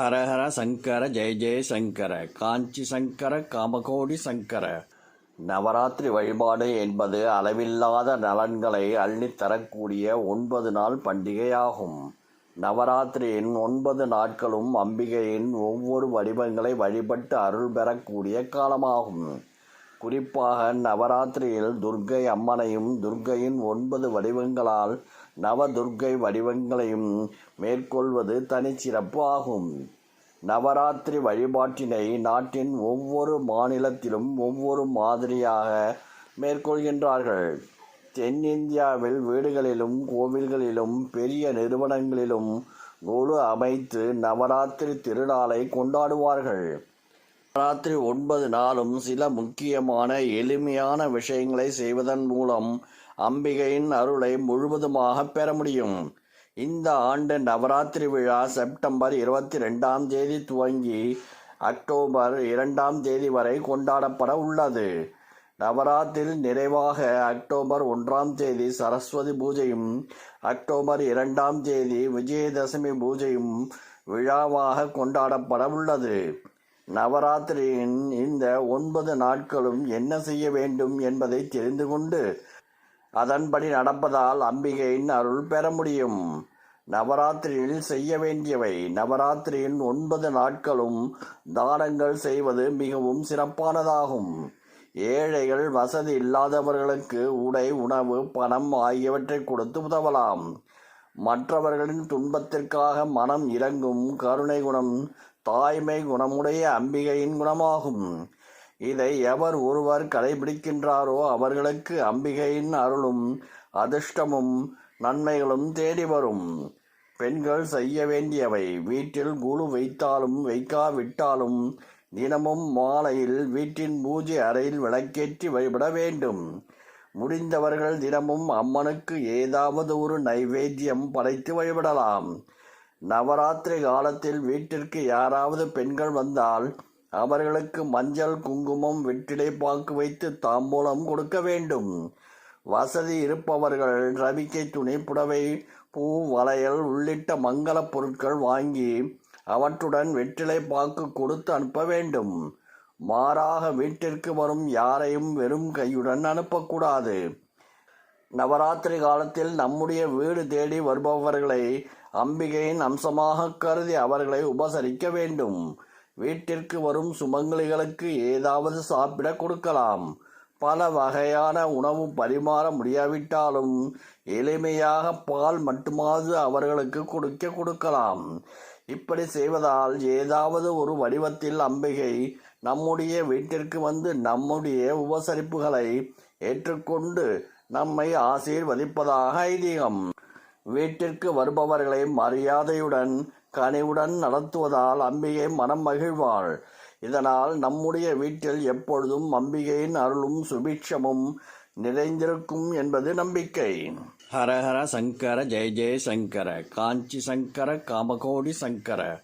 ஹரஹர சங்கர ஜெய ஜெய சங்கர காஞ்சி சங்கர காமகோடி சங்கர. நவராத்திரி வழிபாடு என்பது அளவில்லாத நலன்களை அள்ளித்தரக்கூடிய ஒன்பது நாள் பண்டிகையாகும். நவராத்திரியின் ஒன்பது நாட்களும் அம்பிகையின் ஒவ்வொரு வடிவங்களை வழிபட்டு அருள் பெறக்கூடிய காலமாகும். குறிப்பாக நவராத்திரியில் துர்க்கை அம்மனையும் துர்க்கையின் ஒன்பது வடிவங்களால் நவதுர்க்கை வடிவங்களையும் மேற்கொள்வது தனிச்சிறப்பு ஆகும். நவராத்திரி வழிபாட்டினை நாட்டின் ஒவ்வொரு மாநிலத்திலும் ஒவ்வொரு மாதிரியாக மேற்கொள்கின்றார்கள். தென்னிந்தியாவில் வீடுகளிலும் கோவில்களிலும் பெரிய நிறுவனங்களிலும் குழு அமைத்து நவராத்திரி திருநாளை கொண்டாடுவார்கள். நவராத்திரி ஒன்பது நாளும் சில முக்கியமான எளிமையான விஷயங்களை செய்வதன் மூலம் அம்பிகையின் அருளை முழுவதுமாக பெற முடியும். இந்த ஆண்டு நவராத்திரி விழா செப்டம்பர் இருபத்தி ரெண்டாம் தேதி துவங்கி அக்டோபர் இரண்டாம் தேதி வரை கொண்டாடப்பட உள்ளது. நவராத்திரி நிறைவாக அக்டோபர் ஒன்றாம் தேதி சரஸ்வதி பூஜையும் அக்டோபர் இரண்டாம் தேதி விஜயதசமி பூஜையும் விழாவாக கொண்டாடப்பட உள்ளது. நவராத்திரியின் இந்த ஒன்பது நாட்களும் என்ன செய்ய வேண்டும் என்பதை தெரிந்து கொண்டு அதன்படி நடப்பதால் அம்பிகையின் அருள் பெற முடியும். நவராத்திரியில் செய்ய வேண்டியவை. நவராத்திரியின் ஒன்பது நாட்களும் தானங்கள் செய்வது மிகவும் சிறப்பானதாகும். ஏழைகள் வசதி இல்லாதவர்களுக்கு உடை உணவு பணம் ஆகியவற்றை கொடுத்து உதவலாம். மற்றவர்களின் துன்பத்திற்காக மனம் இறங்கும் கருணை குணம் தாய்மை குணமுடைய அம்பிகையின் குணமாகும். இதை எவர் ஒருவர் கடைபிடிக்கின்றாரோ அவர்களுக்கு அம்பிகையின் அருளும் அதிர்ஷ்டமும் நன்மைகளும் தேடி வரும். பெண்கள் செய்ய வேண்டியவை வீட்டில் குழு வைத்தாலும் வைக்காவிட்டாலும் தினமும் மாலையில் வீட்டின் பூஜை அறையில் விளக்கேற்றி வழிபட வேண்டும். முடிந்தவர்கள் தினமும் அம்மனுக்கு ஏதாவது ஒரு நைவேத்தியம் படைத்து வழிபடலாம். நவராத்திரி காலத்தில் வீட்டிற்கு யாராவது பெண்கள் வந்தால் அவர்களுக்கு மஞ்சள் குங்குமம் வெற்றிலை பாக்கு வைத்து தாம்பூலம் கொடுக்க வேண்டும். வசதி இருப்பவர்கள் ரவிக்கை துணி புடவை பூ வளையல் உள்ளிட்ட மங்கள பொருட்கள் வாங்கி அவற்றுடன் வெற்றிலை பாக்கு கொடுத்து அனுப்ப வேண்டும். மாறாக வீட்டிற்கு வரும் யாரையும் வெறும் கையுடன் அனுப்பக்கூடாது. நவராத்திரி காலத்தில் நம்முடைய வீடு தேடி வருபவர்களை அம்பிகையின் அம்சமாக கருதி அவர்களை உபசரிக்க வேண்டும். வீட்டிற்கு வரும் சுமங்கலிகளுக்கு ஏதாவது சாப்பிட கொடுக்கலாம். பல வகையான உணவு பரிமாற முடியாவிட்டாலும் எளிமையாக பால் மட்டுமாவது அவர்களுக்கு கொடுக்க கொடுக்கலாம். இப்படி செய்வதால் ஏதாவது ஒரு வடிவத்தில் அம்பிகை நம்முடைய வீட்டிற்கு வந்து நம்முடைய உபசரிப்புகளை ஏற்றுக்கொண்டு நம்மை ஆசீர்வதிப்பதாக ஐதீகம். வீட்டிற்கு வருபவர்களை மரியாதையுடன் கனிவுடன் நடத்துவதால் அம்பிகை மனம் மகிழ்வாள். இதனால் நம்முடைய வீட்டில் எப்பொழுதும் அம்பிகையின் அருளும் சுபிக்ஷமும் நிறைந்திருக்கும் என்பது நம்பிக்கை. ஹரஹர சங்கர ஜெய ஜெய சங்கர காஞ்சி சங்கர காமகோடி சங்கர.